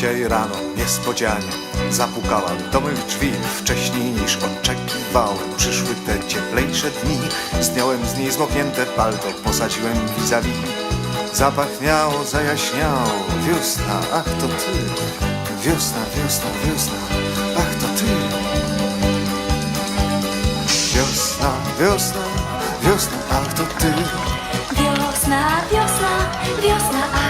Dzisiaj rano niespodzianie zapukałem do mych drzwi. Wcześniej niż oczekiwałem Przyszły te cieplejsze dni. Zdjąłem z niej zmoknięte palto Posadziłem vis-a-vis. Zapachniało, zajaśniało. Wiosna, ach to ty. Wiosna, wiosna, wiosna Ach to ty. Wiosna, wiosna, wiosna Ach to ty. Wiosna, wiosna, wiosna, ach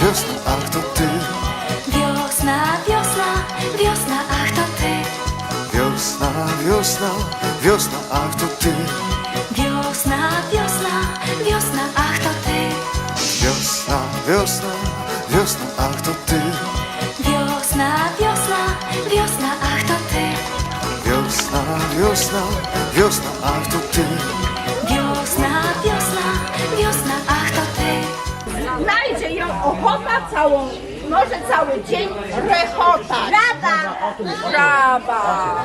wiosna, ach to ty. Wiosna, wiosna, wiosna, ach to ty Wiosna, wiosna, wiosna, ach to ty. Wiosna, wiosna, wiosna, ach to ty Wiosna, wiosna, wiosna, ach to ty. Wiosna, wiosna, wiosna, ach to ty Wiosna, wiosna, wiosna, ach to ty. Ją ochota całą, może cały dzień rechota. Brawa! Brawa!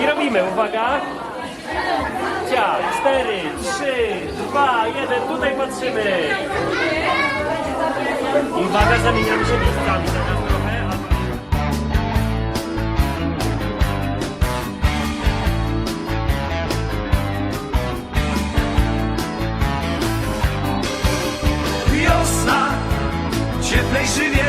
I robimy, uwaga. Cia, cztery, trzy, dwa, jeden, tutaj patrzymy. I uwaga, zamieniamy się miejscami Wiosna, cieplejszy wieje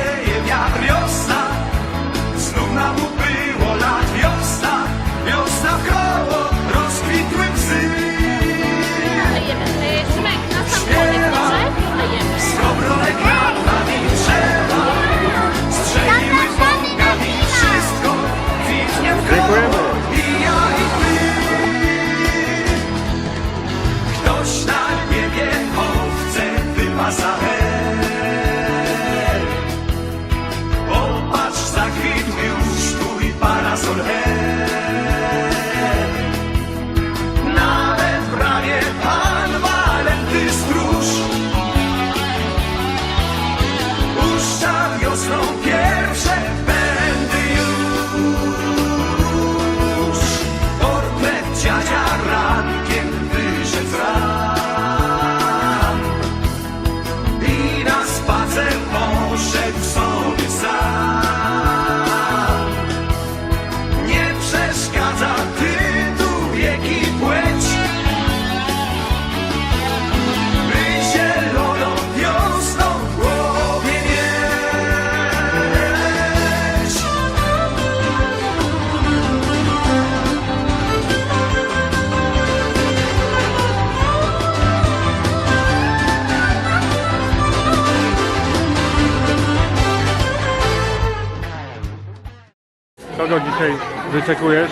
Kogo dzisiaj wyczekujesz?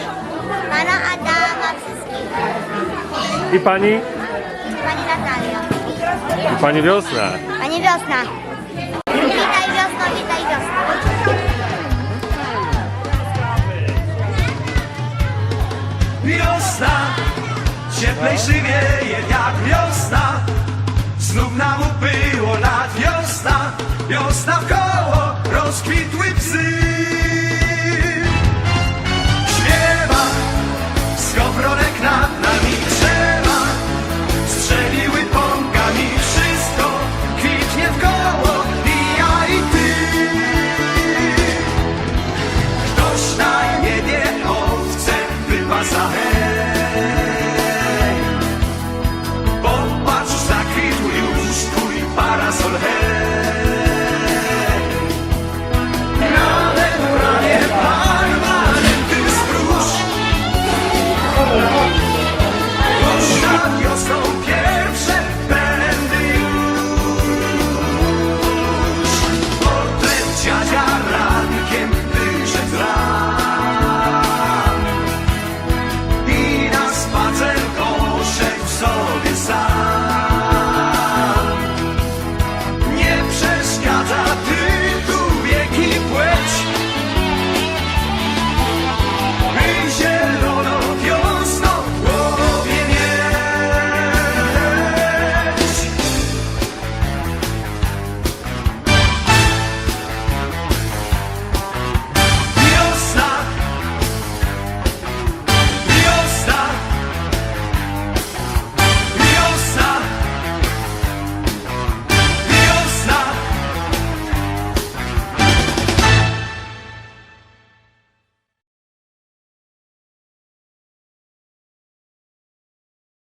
Pana Adama wszystkich. I pani? Pani Natalia. I pani Wiosna. Pani Wiosna. Witaj wiosno, witaj wiosno. Wiosna, cieplejszy wieje jak wiosna Znów nam ubyło lat wiosna Wiosna w koło rozkwitły psy